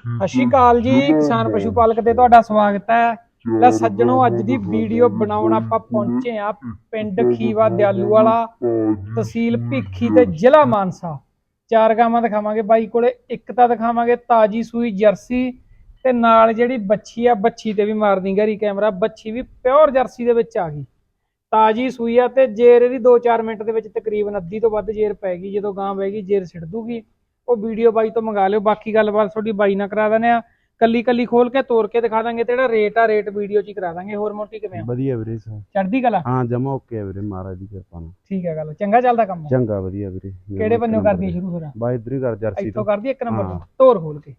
ਸਤਿ ਸ਼੍ਰੀ ਅਕਾਲ ਜੀ ਕਿਸਾਨ ਪਸ਼ੂ ਪਾਲਕ ਤੇ ਤੁਹਾਡਾ ਸਵਾਗਤ ਹੈ। ਲੈ ਸੱਜਣੋ ਅੱਜ ਦੀ ਵੀਡੀਓ ਬਣਾਉਣ ਆਪਾਂ ਪਹੁੰਚੇ ਆ ਪਿੰਡ ਖੀਵਾ ਦਿਆਲੂ ਵਾਲਾ ਤਹਿਸੀਲ ਭਿੱਖੀ ਤੇ ਜ਼ਿਲ੍ਹਾ ਮਾਨਸਾ। ਚਾਰ ਗਾਵਾਂ ਦਿਖਾਵਾਂਗੇ ਬਾਈ ਕੋਲੇ ਇੱਕ ਤਾਂ ਦਿਖਾਵਾਂਗੇ ਤਾਜੀ ਸੂਈ ਜਰਸੀ ਤੇ ਨਾਲ ਜਿਹੜੀ ਬੱਚੀ ਆ ਬੱਚੀ ਤੇ ਵੀ ਮਾਰਦੀ ਗਰੀ ਕੈਮਰਾ ਬੱਚੀ ਵੀ ਪਿਓਰ ਜਰਸੀ ਦੇ ਵਿੱਚ ਆ ਗਈ। ਤਾਜੀ ਸੂਈ ਆ ਤੇ ਜੇਰ ਇਹਦੀ 2-4 ਮਿੰਟ ਦੇ ਵਿੱਚ ਤਕਰੀਬਨ ਅੱਧੀ ਤੋਂ ਵੱਧ ਜੇਰ ਪੈ ਗਈ ਜਦੋਂ ਗਾਂ ਬਹਿ ਗਈ ਜੇਰ ਛਿੜ ਦੂਗੀ। ਉਹ ਵੀਡੀਓ ਬਾਈ ਤੋਂ ਮੰਗਾ ਲਿਓ ਬਾਕੀ ਗੱਲਬਾਤ ਤੁਹਾਡੀ ਬਾਈ ਨਾਲ ਕਰਾ ਦਿੰਦੇ ਆ। ਕੱਲੀ ਕੱਲੀ ਖੋਲ ਕੇ ਤੋੜ ਕੇ ਦਿਖਾ ਦਾਂਗੇ ਤੇ ਜਿਹੜਾ ਰੇਟ ਆ ਰੇਟ ਵੀਡੀਓ 'ਚ ਹੀ ਕਰਾ ਦਾਂਗੇ। ਹੋਰ ਮੋਟੀ ਕਿਵੇਂ ਆ? ਵਧੀਆ ਵੀਰੇ ਸਾ ਚੜਦੀ ਕਲਾ? ਹਾਂ ਜਮਾ ਓਕੇ ਆ ਵੀਰੇ ਮਹਾਰਾਜ ਦੀ ਕਿਰਪਾ ਨਾਲ। ਠੀਕ ਹੈ ਗੱਲ ਚੰਗਾ ਚੱਲਦਾ ਕੰਮ? ਚੰਗਾ ਵਧੀਆ ਵੀਰੇ। ਕਿਹੜੇ ਬੰਨਿਓ ਕਰਦੀ ਆ ਸ਼ੁਰੂ ਫਿਰ? ਬਾਈ ਇਧਰ ਹੀ ਕਰ ਜਰਸੀ ਇੱਥੋਂ ਤੋਂ ਕਰਦੀ ਆ ਇੱਕ ਨੰਬਰ ਤੋਂ। ਤੋਰ ਖੋਲ ਕੇ।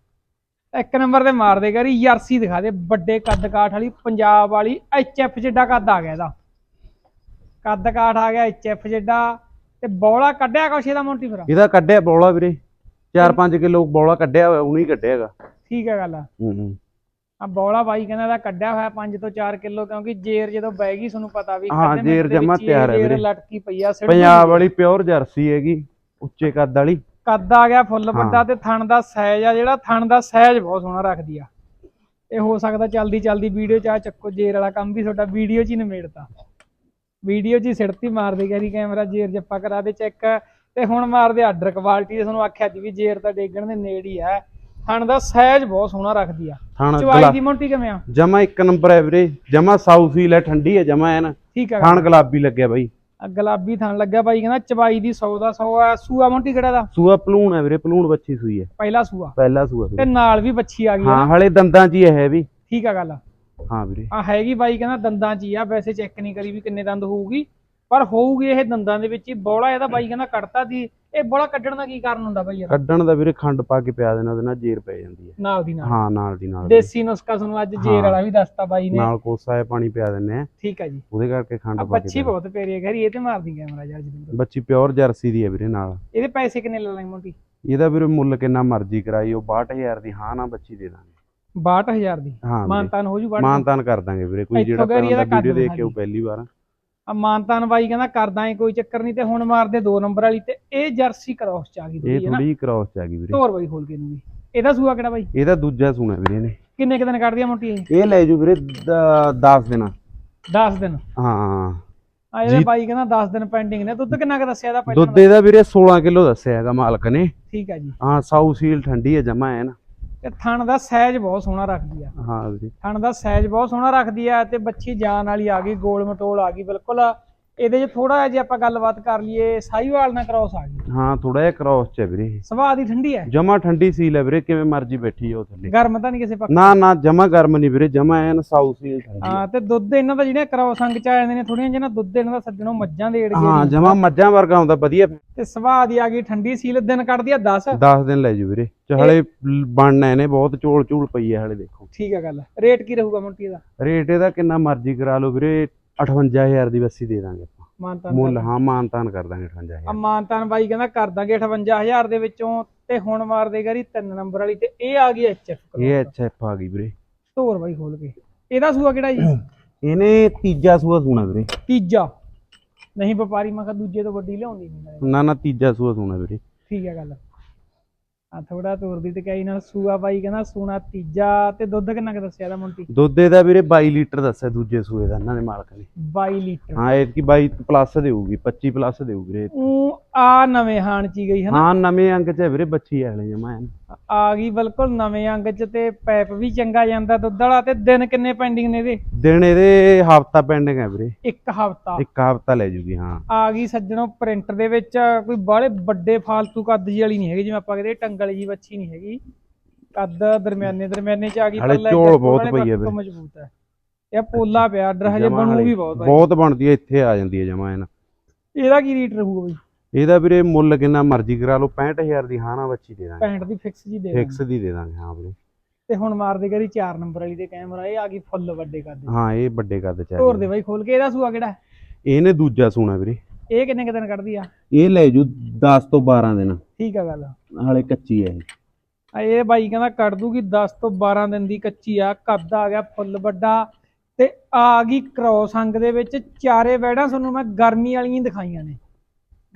ਇੱਕ ਨੰਬਰ ਤੇ ਮਾਰ ਦੇ ਕਰੀ ਯਰਸੀ ਦਿਖਾ ਦੇ ਵੱਡੇ ਕੱਦ ਕਾਠ ਵਾਲੀ ਪੰਜਾਬ ਵਾਲੀ ਐਚਐਫ ਜਿੱਡਾ ਕੱਦ ਆ ਗਿਆ ਇਹਦਾ। ਕੱਦ ਕਾਠ ਆ ਗਿਆ ਐਚਐਫ ਜਿੱਡਾ ਤੇ ਬੌਲਾ ਕੱਢਿਆ ਕੁਛ ਇਹਦਾ ਮੋਂਟੀ ਫਿਰ? ਇਹਦਾ ਕੱਢਿਆ ਬੌਲਾ ਵੀਰੇ। 4-5 ਕਿਲੋ ਬੌਲਾ ਕੱਢਿਆ ਹੋਇਆ ਉਹਨੇ ਹੀ ਕੱਢਿਆ ਹੈਗਾ ਠੀਕ ਹੈ ਗੱਲ ਹੂੰ ਹੂੰ ਆ ਬੌਲਾ ਬਾਈ ਕਹਿੰਦਾ ਇਹਦਾ ਕੱਢਿਆ ਹੋਇਆ 5 ਤੋਂ 4 ਕਿਲੋ ਕਿਉਂਕਿ ਜੇਰ ਜਦੋਂ ਬੈ ਗਈ ਤੁਹਾਨੂੰ ਪਤਾ ਵੀ ਹਾਂ, ਜੇਰ ਜਮਾਂ ਤਿਆਰ ਹੈ ਵੀਰੇ। ਲਟਕੀ ਪਈ ਆ ਪੰਜਾਬ। ਵਾਲੀ ਪਿਓਰ ਜਰਸੀ ਹੈਗੀ ਉੱਚੇ ਕੱਦ ਵਾਲੀ ਕੱਦ ਆ ਗਿਆ ਫੁੱਲ ਵੱਡਾ। ਤੇ ਥਣ ਦਾ ਸਾਈਜ਼ ਆ ਜਿਹੜਾ ਥਣ ਦਾ ਸਾਈਜ਼ ਬਹੁਤ ਸੋਹਣਾ ਰੱਖਦੀ ਆ ਇਹ ਹੋ ਸਕਦਾ ਚਲਦੀ ਚਲਦੀ ਵੀਡੀਓ ਚ ਆ ਚੱਕੋ ਜੇਰ ਵਾਲਾ ਕੰਮ ਵੀ ਤੁਹਾਡਾ ਵੀਡੀਓ ਚ ਹੀ ਨਿਮੇੜਤਾ ਵੀਡੀਓ ਚ ਹੀ ਸਿੜਤੀ ਮਾਰਦੇ ਗੈਰੀ ਕੈਮਰਾ ਜੇਰ ਜੱਪਾ ਕਰਾ ਦੇ ਚੈੱਕ ਤੇ ਹੁਣ ਮਾਰਦੇ ਆਰਡਰ ਕੁਆਲਿਟੀ ਦੇ ਤੁਹਾਨੂੰ ਆਖਿਆ ਸੀ ਵੀ ਜੇਰ ਤਾਂ ਡੇਗਣ ਦੇ ਨੇੜੇ ਹੀ ਹੈ। ਥਣ ਦਾ ਸਾਈਜ਼ ਬਹੁਤ ਸੋਹਣਾ ਰੱਖਦੀ ਆ। ਥਣ ਚਵਾਈ ਦੀ ਮੋਟੀ ਕਿਵੇਂ ਆ? ਜਮਾ ਇੱਕ ਨੰਬਰ ਹੈ ਵੀਰੇ ਜਮਾ ਸਾਊਥ ਹੀਲ ਹੈ ਠੰਡੀ ਹੈ ਜਮਾ ਐਨ। ਠੀਕ ਹੈ ਥਣ ਗੁਲਾਬੀ ਲੱਗਿਆ ਬਾਈ। ਆ ਗੁਲਾਬੀ ਥਣ ਲੱਗਿਆ ਬਾਈ ਕਹਿੰਦਾ ਚਵਾਈ ਦੀ 100 ਦਾ 100 ਆ। ਸੂਆ ਮੋਟੀ ਕਿਹੜਾ ਦਾ? ਸੂਆ ਪਲੂਣ ਹੈ ਵੀਰੇ ਪਲੂਣ ਬੱਚੀ ਸੂਈ ਹੈ। ਪਹਿਲਾ ਸੂਆ। ਪਹਿਲਾ ਸੂਆ ਤੇ। ਨਾਲ ਵੀ ਬੱਚੀ ਆ ਗਈ ਹਾਂ ਆ ਹਲੇ ਦੰਦਾਂ 'ਚ ਹੀ ਹੈ ਵੀ। ਠੀਕ ਆ ਗੱਲ। ਹਾਂ ਵੀਰੇ। ਆ ਹੈਗੀ ਬਾਈ ਕਹਿੰਦਾ ਦੰਦਾਂ 'ਚ ਹੀ ਆ। ਵੈਸੇ ਚੈੱਕ ਨਹੀਂ ਕਰੀ ਵੀ ਕਿੰਨੇ ਦੰਦ ਹੋਊਗੀ। ਪਰ ਹੋਊਗੀ ਇਹ ਦੰਦਾਂ ਦੇ ਵਿੱਚ ਹੀ। ਬੋਲਾ ਇਹਦਾ ਬਾਈ ਕਹਿੰਦਾ ਕੱਢਤਾ ਦੀ ਇਹ ਬੋਲਾ ਕੱਢਣ ਦਾ ਕੀ ਕਾਰਨ ਹੁੰਦਾ ਬਾਈ ਯਾਰ? ਕੱਢਣ ਦਾ ਵੀਰੇ ਖੰਡ ਪਾ ਕੇ ਪਿਆ ਦੇਣਾ ਉਹਦੇ ਨਾਲ ਜੇਰ ਪੈ ਜਾਂਦੀ ਹੈ। ਨਾਲ ਦੀ ਨਾਲ। ਹਾਂ ਨਾਲ ਦੀ ਨਾਲ। ਦੇਸੀ ਨੁਸਖਾ ਤੁਹਾਨੂੰ ਅੱਜ ਜੇਰ ਹਾਂ। ਵਾਲਾ ਵੀ ਦੱਸਤਾ ਬਾਈ ਨੇ। ਨਾਲ ਕੋਸਾ ਹੈ ਪਾਣੀ ਪਿਆ ਦਿੰਨੇ ਆ ਠੀਕ ਆ ਜੀ। ਉਹਦੇ ਕਰਕੇ ਖੰਡ ਪਾ ਕੇ ਬੱਚੀ ਬਹੁਤ ਪਿਆਰੀ ਹੈ ਘਰੀ ਇਹ ਤੇ ਮਾਰਦੀ ਕੈਮਰਾ ਯਾਰ ਜਰੂਰ ਬੱਚੀ ਪਿਓਰ ਜਰਸੀ ਦੀ ਹੈ ਵੀਰੇ ਨਾਲ। ਇਹਦੇ ਪੈਸੇ ਕਿੰਨੇ ਲੈ ਲਾਂਗੇ ਮੋਟੀ? ਇਹਦਾ ਵੀਰੇ ਮੁੱਲ ਕਿੰਨਾ ਮਰਜ਼ੀ ਕਰਾਈ ਉਹ 62000 ਦੀ ਹਾਂ ਨਾ ਬੱਚੀ ਦੇ ਦਾਂਗੇ। 62000 ਦੀ? ਹਾਂ ਮਾਨਤਾਨ ਹੋ ਜੂ ਮਾਨਤਾਨ ਕਰ ਦਾਂਗੇ ਵੀਰੇ ਕੋਈ ਜਿਹੜਾ ਪਹਿਲਾਂ ਵੀਡੀਓ ਦੇਖ ਕੇ ਉਹ ਪਹਿਲੀ ਵਾਰ। ਆ ਮਾਨਤਾਨ ਬਾਈ ਕਹਿੰਦਾ ਕਰਦਾ ਏ ਕੋਈ ਚੱਕਰ ਨਹੀਂ ਤੇ ਹੁਣ ਮਾਰਦੇ ਦੋ ਨੰਬਰ ਵਾਲੀ ਤੇ ਇਹ ਜਰਸੀ ਕ੍ਰੋਸ ਚ ਆ ਗਈ ਇਹ ਥੋੜੀ ਕ੍ਰਾਸ ਚ ਆ ਗਈ ਵੀਰੇ। ਧੋਰ ਬਾਈ ਖੋਲ ਕੇ ਨੂੰ ਵੀ। ਇਹਦਾ ਸੂਆ ਕਿਹੜਾ ਬਾਈ? ਇਹਦਾ ਦੂਜਾ ਸੂਣਾ ਵੀਰੇ ਨੇ ਕਿੰਨੇ ਕੁ ਦਿਨ ਕੱਢਦੀ ਆ ਮੋਟੀ ਇਹ? ਇਹ ਲੈ ਜੂ ਵੀਰੇ 10 ਦਿਨ। 10 ਦਿਨ। ਹਾਂ। ਆ ਇਹਦੇ। ਬਾਈ ਕਹਿੰਦਾ 10 ਦਿਨ ਪੈਂਡਿੰਗ ਨੇ ਦੁੱਧ ਕਿੰਨਾ ਕੁ ਦੱਸਿਆ ਇਹਦਾ ਪਹਿਲਾਂ ਦੁੱਧ ਇਹਦਾ ਵੀਰੇ 16 ਕਿਲੋ ਦੱਸਿਆ ਹੈਗਾ ਮਾਲਕ ਨੇ। ਠੀਕ ਹੈ ਜੀ। ਹਾਂ ਸਾਊ ਸੀਲ ਠੰਡੀ ਹੈ ਜਮਾ ਹੈ ਨਾ ਤੇ ਥਣ ਦਾ ਸਾਈਜ਼ ਬਹੁਤ ਸੋਹਣਾ ਰੱਖਦੀ ਆ। ਹਾਂ ਵੀਰੇ। ਥਣ ਦਾ ਸਾਈਜ਼ ਬਹੁਤ ਸੋਹਣਾ ਰੱਖਦੀ ਆ ਤੇ ਬੱਚੀ ਜਾਨ ਵਾਲੀ ਆ ਗਈ ਗੋਲ ਮਟੋਲ ਆ ਗਈ ਬਿਲਕੁਲ ਇਹਦੇ 'ਚ ਥੋੜਾ ਜਿਹਾ ਜੇ ਆਪਾਂ ਗੱਲਬਾਤ ਕਰ ਲਈਏ ਸਾਈਵਾਲ ਨਾਲ ਕ੍ਰੋਸ ਆ ਗਈ। ਹਾਂ ਥੋੜਾ ਜਿਹਾ ਕ੍ਰਾਸ ਚ ਹੈ ਵੀਰੇ ਸੁਭਾਅ ਦੀ ਠੰਡੀ ਹੈ। ਜਮਾ ਠੰਡੀ ਸੀਲ ਹੈ ਵੀਰੇ ਕਿਵੇਂ ਮਰਜ਼ੀ ਬੈਠੀ ਜਾਓ ਥੱਲੇ। ਗਰਮ ਤਾਂ ਨਹੀਂ ਕਿਸੇ ਪੱਖ ਨਾ ਨਾ ਜਮਾ ਗਰਮ ਨਹੀਂ ਵੀਰੇ ਜਮਾ ਐਨ ਸਾਊ ਸੀਲ ਠੰਡੀ ਹੈ। ਹਾਂ ਤੇ ਦੁੱਧ ਇਹਨਾਂ ਦਾ ਜਿਹੜੀਆਂ ਕ੍ਰੋਸ ਅੰਗ ਚ ਆ ਜਾਂਦੇ ਨੇ ਥੋੜੀਆਂ ਜਿਹਾ ਨਾ ਦੁੱਧ ਇਹਨਾਂ ਦਾ ਸੱਜਣੋਂ ਮੱਝਾਂ ਦੇ ਏੜ ਹਾਂ ਜਮਾ ਮੱਝਾਂ ਵਰਗਾ ਹੁੰਦਾ ਵਧੀਆ। ਤੇ ਸੁਭਾਅ ਦੀ ਆ ਗਈ ਠੰਡੀ ਸੀਲ ਦਿਨ ਕੱਢਦੀ ਆ 10 10 ਦਿਨ ਲੈ ਜੂ ਵੀਰੇ। ਚਹਲੇ ਬਣਨਾ ਇਹਨੇ ਬਹੁਤ ਝੋਲ ਝੂਲ ਪਈ ਹੈ ਹਲੇ ਦੇਖੋ। ਠੀਕ ਹੈ ਗੱਲ। ਰੇਟ ਕੀ ਰਹੂਗਾ ਮੁੰਟੀ ਦਾ? ਰੇਟ ਇਹਦਾ ਕਿੰਨਾ ਮਰਜ਼ੀ ਕਰਾ ਲਓ ਵੀਰੇ 58000 ਦੀ ਬੱਸੀ ਦੇ ਦਾਂਗੇ ਆਪਾਂ। ਮਾਨਤਾਨ ਮੁੱਲ ਹਾਂ ਮਾਨਤਾਨ ਕਰ ਦਾਂਗੇ 58000 ਆ ਮਾਨਤਾਨ ਬਾਈ ਕਹਿੰਦਾ ਕਰ ਦਾਂਗੇ 58000 ਦੇ ਵਿੱਚੋਂ ਤੇ ਹੁਣ ਮਾਰ ਦੇ ਗਰੀ ਤਿੰਨ ਨੰਬਰ ਵਾਲੀ ਤੇ ਇਹ ਆ ਗਈ ਐਚਐਫ ਇਹ ਐਚਐਫ ਆ ਗਈ ਵੀਰੇ। ਧੋਰ ਬਾਈ ਖੋਲ ਕੇ। ਇਹਦਾ ਸੂਆ ਕਿਹੜਾ ਜੀ? ਇਹਨੇ ਤੀਜਾ ਸੂਆ ਸੂਣਾ ਵੀਰੇ। ਤੀਜਾ। ਨਹੀਂ ਵਪਾਰੀ ਮੈਂ ਕਿਹਾ ਦੂਜੇ ਤੋਂ ਵੱਡੀ ਲਿਆਉਂਦੀ ਨਹੀਂ। ਨਾ ਨਾ ਤੀਜਾ ਸੂਆ ਸੂਣਾ ਵੀਰੇ। ਠੀਕ ਹੈ ਗੱਲ। ਆ ਥੋੜਾ ਤੋਰ ਦੀ ਟਕਾਈ ਨਾਲ ਸੂਆ ਬਾਈ ਕਹਿੰਦਾ ਸੂਣਾ ਤੀਜਾ ਤੇ ਦੁੱਧ ਕਿੰਨਾ ਕੁ ਦੱਸਿਆ ਦਾ ਮੁੰਟੀ? ਦੁੱਧ ਇਹਦਾ ਵੀਰੇ 22 ਲੀਟਰ ਦੱਸਿਆ ਦੂਜੇ ਸੂਏ ਦਾ ਇਹਨਾਂ ਨੇ ਮਾਲਕ ਨੇ। 22 ਲੀਟਰ। ਹਾਂ ਇਹ ਕੀ 22 ਪਲੱਸ ਦੇਊਗੀ 25 ਪਲੱਸ ਦੇਊ ਵੀਰੇ। ਉਹ ਆ ਨਵੇਂ ਹਾਣ ਚ ਹੀ ਗਈ ਹਨਾ? ਹਾਂ ਨਵੇਂ ਅੰਕ ਚ ਹੈ ਵੀਰੇ ਬੱਚੀ ਵਾਲੇ ਜਮਾ ਐਨ। ਆ ਗਈ ਬਿਲਕੁਲ ਨਵੇਂ ਅੰਗ ਚ ਤੇ ਪੈਪ ਵੀ ਚੰਗਾ ਜਾਂਦਾ ਦੁੱਧ ਵਾਲਾ ਤੇ ਦਿਨ ਕਿੰਨੇ ਪੈਂਡਿੰਗ ਨੇ ਇਹਦੇ? ਦਿਨ ਇਹਦੇ ਹਫਤਾ ਪੈਂਡਿੰਗ ਹੈ ਵੀਰੇ। ਇੱਕ ਹਫਤਾ। ਇੱਕ ਹਫਤਾ ਲੈ ਜੂਗੀ ਹਾਂ। ਆ ਗਈ ਸੱਜਣੋ ਪ੍ਰਿੰਟ ਦੇ ਵਿੱਚ ਕੋਈ ਬਾਹਲੇ ਵੱਡੇ ਫਾਲਤੂ ਕੱਦ ਜੀ ਵਾਲੀ ਨਹੀਂ ਹੈਗੀ ਜਿਵੇਂ ਆਪਾਂ ਕਹਿੰਦੇ ਟੰਗਲ ਜੀ ਬੱਚੀ ਨਹੀਂ ਹੈਗੀ। ਕੱਦ ਦਰਮਿਆਨੇ ਦਰਮਿਆਨੇ ਚ ਆ ਗਈ ਹਾਲੇ ਪੱਲਾ ਝੋਲ ਬਹੁਤ ਪਈ ਹੈ ਵੀਰੇ। ਮਜ਼ਬੂਤ ਹੈ। ਇਹ ਪੋਲਾ ਪਿਆ ਆਰਡਰ ਹਜੇ ਬਣੂ ਵੀ ਬਹੁਤ ਹੈ ਬਹੁਤ ਬਣਦੀ ਹੈ ਇੱਥੇ ਆ ਜਾਂਦੀ ਹੈ ਜਮਾ ਐਨ। ਇਹਦਾ ਕੀ ਰੇਟ ਰਹੂਗਾ ਬਈ? ਇਹਦਾ ਵੀਰੇ ਮੁੱਲ ਕਿੰਨਾ ਮਰਜ਼ੀ ਕਰਾ ਲਓ 65000 ਦੀ ਹਾਂ ਨਾ ਬੱਚੀ ਦੇ ਦਾਂਗੇ। 65 ਦੀ ਫਿਕਸ ਜੀ ਦੇ ਫਿਕਸ ਦੀ ਦੇ ਦਾਂਗੇ ਹਾਂ ਵੀਰੇ। ਤੇ ਹੁਣ ਮਾਰਦੇ ਕਰੀ 4 ਨੰਬਰ ਵਾਲੀ ਦੇ ਕੈਮਰਾ ਇਹ ਆ ਗਈ ਫੁੱਲ ਵੱਡੇ ਕੱਦ ਦੀ। ਹਾਂ ਇਹ ਵੱਡੇ ਕੱਦ ਚ ਆ ਤੋਰ ਗਈ। ਦੇ ਬਾਈ ਖੋਲ ਕੇ ਇਹਦਾ ਸੂਆ ਕਿਹੜਾ? ਇਹਨੇ ਦੂਜਾ ਸੂਣਾ ਵੀਰੇ। ਇਹ ਕਿੰਨੇ ਕੁ ਦਿਨ ਕੱਢਦੀ ਆ? ਇਹ ਲੈ ਜੂ 10 ਤੋਂ 12 ਦਿਨ। ਠੀਕ ਆ ਗੱਲ। ਹਾਲੇ ਕੱਚੀ ਹੈ ਇਹ। ਆ ਇਹ ਬਾਈ ਕਹਿੰਦਾ ਕੱਢ ਦੂਗੀ 10 ਤੋਂ 12 ਦਿਨ ਦੀ ਕੱਚੀ ਆ। ਕੱਦ ਆ ਗਿਆ ਫੁੱਲ ਵੱਡਾ। ਤੇ ਆ ਗਈ ਕ੍ਰੋਸ ਅੰਗ ਦੇ ਵਿੱਚ। ਚਾਰੇ ਵੈੜਾਂ ਤੁਹਾਨੂੰ ਮੈਂ ਗਰਮੀ ਵਾਲੀਆਂ ਦਿਖਾਈਆਂ ਨੇ।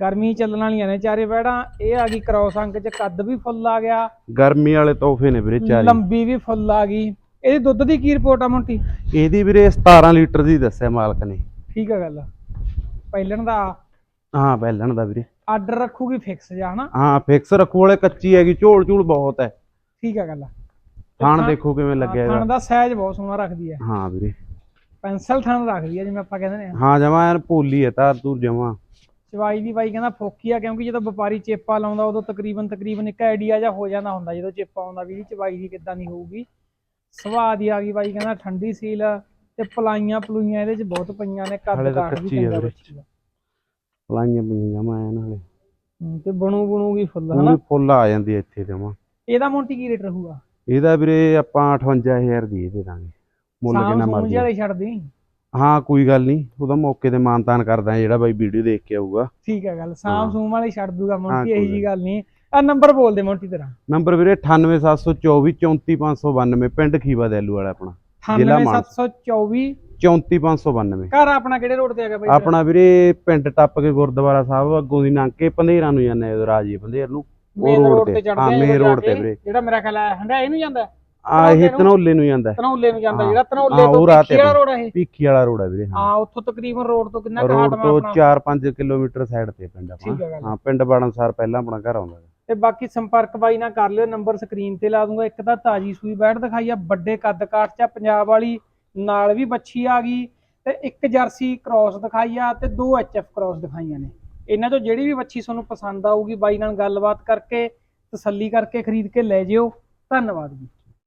ਗਰਮੀ ਚੱਲਣ ਵਾਲੀਆਂ ਨੇ ਚਾਰੇ ਵੈੜਾਂ ਇਹ ਆ ਗਈ ਕ੍ਰੋਸ ਅੰਕ ਚ ਕੱਦ ਵੀ ਫੁੱਲ ਆ ਗਿਆ। ਗਰਮੀ ਵਾਲੇ ਤੋਹਫੇ ਨੇ ਵੀਰੇ ਚਾਰੀ। ਲੰਬੀ ਵੀ ਫੁੱਲ ਆ ਗਈ। ਇਹਦੀ ਦੁੱਧ ਦੀ ਕੀ ਰਿਪੋਰਟ ਆ ਮੋਂਟੀ? ਇਹਦੀ ਵੀਰੇ 17 ਲੀਟਰ ਦੀ ਦੱਸਿਆ ਮਾਲਕ ਨੇ। ਠੀਕ ਆ ਗੱਲ। ਪਹਿਲਣ ਦਾ? ਹਾਂ ਪਹਿਲਣ ਦਾ ਵੀਰੇ। ਆਰਡਰ ਰੱਖੂਗੀ ਫਿਕਸ ਜਾ ਹਨਾ? ਹਾਂ ਫਿਕਸ ਰੱਖੂ ਵਾਲੇ ਕੱਚੀ ਹੈਗੀ ਝੋਲ ਝੂਲ ਬਹੁਤ ਹੈ। ਠੀਕ ਆ ਗੱਲ। ਥਾਣ ਦੇਖੋ ਕਿਵੇਂ ਲੱਗਿਆ ਥਣ ਦਾ ਸਾਈਜ਼ ਬਹੁਤ ਸੋਹਣਾ ਰੱਖਦੀ ਹੈ। ਹਾਂ ਵੀਰੇ। ਪੈਨਸਲ ਥਣ ਰੱਖਦੀ ਹੈ ਜਿਵੇਂ ਆਪਾਂ ਕਹਿੰਦੇ ਨੇ। ਹਾਂ ਜਮਾ ਯਾਰ ਭੋਲੀ ਹੈ ਤਾਂ ਤੂੰ ਜਮਾ। ਚਵਾਈ ਦੀ ਬਾਈ ਕਹਿੰਦਾ ਫੋਕੀ ਆ ਕਿਉਂਕਿ ਜਦੋਂ ਵਪਾਰੀ ਚੇਪਾ ਲਾਉਂਦਾ ਉਦੋਂ ਤਕਰੀਬਨ ਤਕਰੀਬਨ ਇੱਕ ਆਈਡੀਆ ਜਿਹਾ ਹੋ ਜਾਂਦਾ ਹੁੰਦਾ ਜਦੋਂ ਚੇਪਾ ਆਉਂਦਾ ਵੀ ਚਵਾਈ ਦੀ ਕਿੱਦਾਂ ਦੀ ਹੋਊਗੀ। ਸਵਾਦ ਹੀ ਆ ਗਈ ਬਾਈ ਕਹਿੰਦਾ ਠੰਡੀ ਸੀਲ ਤੇ ਪਲਾਈਆਂ ਪਲੂਈਆਂ ਇਹਦੇ ਚ ਬਹੁਤ ਪਈਆਂ ਨੇ ਕੱਦ ਕਾਠ ਵੀ ਚੰਗਾ। ਬੱਚੀ ਦਾ। ਲਾਈਆਂ ਪਈਆਂ ਜਮਾ ਐ ਨਾਲੇ। ਤੇ ਬਣੂ ਬਣੂਗੀ ਫੁੱਲ ਹਨਾ? ਫੁੱਲ ਆ ਜਾਂਦੀ ਇੱਥੇ ਜਮਾ। ਇਹਦਾ ਮੋਂਟੀ ਕੀ ਰੇਟ ਰਹੂਗਾ? ਇਹਦਾ ਵੀਰੇ ਆਪਾਂ 58000 ਦੀ ਇਹ ਦੇ ਦਾਂਗੇ। ਮੁੱਲ ਕਿੰਨਾ ਮਰਜ਼ੀ ਜਿਹੜੇ ਛੱਡਦੀ ਹਾਂ ਕੋਈ ਗੱਲ ਨਹੀਂ। ਉਹਦਾ ਮੌਕੇ ਤੇ ਮਾਨਤਾਨ ਕਰਦਾ ਜਿਹੜਾ ਬਾਈ ਵੀਡੀਓ ਦੇਖ ਕੇ ਆਊਗਾ। ਠੀਕ ਹੈ ਗੱਲ ਸਾਮ। ਸੂਮ ਵਾਲੇ ਛੱਡ ਦੂਗਾ ਮੋਂਟੀ ਇਹੀ ਜੀ ਗੱਲ ਨਹੀਂ। ਆ ਨੰਬਰ ਬੋਲ ਦੇ ਮੋਂਟੀ ਤੇਰਾ। ਨੰਬਰ ਵੀਰੇ 98724 34592 ਪਿੰਡ ਖੀਵਾ ਦੇਲੂ ਵਾਲਾ ਆਪਣਾ ਜ਼ਿਲ੍ਹਾ ਮਾਨਸਾ। 98724 34592 ਘਰ ਆਪਣਾ ਕਿਹੜੇ ਰੋਡ ਤੇ ਹੈਗਾ ਬਾਈ ਆਪਣਾ ਵੀਰੇ ਪਿੰਡ ਟੱਪ ਕੇ ਗੁਰਦੁਆਰਾ ਸਾਹਿਬ ਅੱਗੋਂ ਦੀ ਲੰਘ ਕੇ ਪੰਧੇਰਾਂ ਨੂੰ ਜਾਂਦੇ ਰਾਜੀ ਪੰਧੇਰ ਨੂੰ। ਮੇਨ road ਰੋਡ ਤੇ। ਹਾਂ, main road ਤੇ ਵੀਰੇ। ਜਿਹੜਾ ਮੇਰਾ ਖਿਆਲ ਹੈ ਹੰਡਾਏ ਨੂੰ ਜਾਂਦਾ? ਆ ਇਹ ਧਨੌਲੇ ਨੂੰ ਜਾਂਦਾ ਹੈ। ਧਨੌਲੇ ਨੂੰ ਜਾਂਦਾ। ਜਿਹੜਾ ਧਨੌਲੇ ਹਾਂ, ਤੋਂ ਪਿੱਛੇ ਵਾਲਾ ਰੋਡ ਹੈ ਇਹ ਭੀਖੀ ਵਾਲਾ ਰੋਡ ਹੈ ਵੀਰੇ ਹਾਂ ਹਾਂ ਉੱਥੋਂ ਤਕਰੀਬਨ ਰੋਡ ਤੋਂ ਕਿੰਨਾ ਕੁ ਰੋਡ ਹਟਵਾ ਤੋਂ ਆਪਣਾ 4-5 ਕਿਲੋਮੀਟਰ ਸਾਈਡ ਤੇ ਪਿੰਡ ਆਪਣਾ। ਹਾਂ ਪਿੰਡ ਬਾਣਸਾਰ ਪਹਿਲਾਂ ਆਪਣਾ ਘਰ ਆਉਂਦਾ। ਤੇ ਬਾਕੀ ਸੰਪਰਕ ਬਾਈ ਨਾਲ ਕਰ ਲਿਓ ਨੰਬਰ ਸਕਰੀਨ ਤੇ ਲਾ ਦੂੰਗਾ ਇੱਕ ਤਾਂ ਤਾਜੀ ਸੂਈ ਬੈਠ ਦਿਖਾਈ ਆ ਵੱਡੇ ਕੱਦ ਕਾਠ ਚ ਪੰਜਾਬ ਵਾਲੀ ਨਾਲ ਵੀ ਬੱਚੀ ਆ ਗਈ ਤੇ ਇੱਕ ਜਰਸੀ ਕ੍ਰਾਸ ਦਿਖਾਈ ਆ ਤੇ ਦੋ ਐਚਐਫ ਕ੍ਰਾਸ ਦਿਖਾਈਆਂ ਨੇ ਇਹਨਾਂ ਤੋਂ ਜਿਹੜੀ ਵੀ ਬੱਚੀ ਤੁਹਾਨੂੰ ਪਸੰਦ ਆਊਗੀ ਬਾਈ ਨਾਲ ਗੱਲਬਾਤ ਕਰਕੇ ਤਸੱਲੀ ਕਰਕੇ ਖਰੀਦ ਕੇ ਲੈ ਜਿਓ ਧੰਨਵਾਦ ਜੀ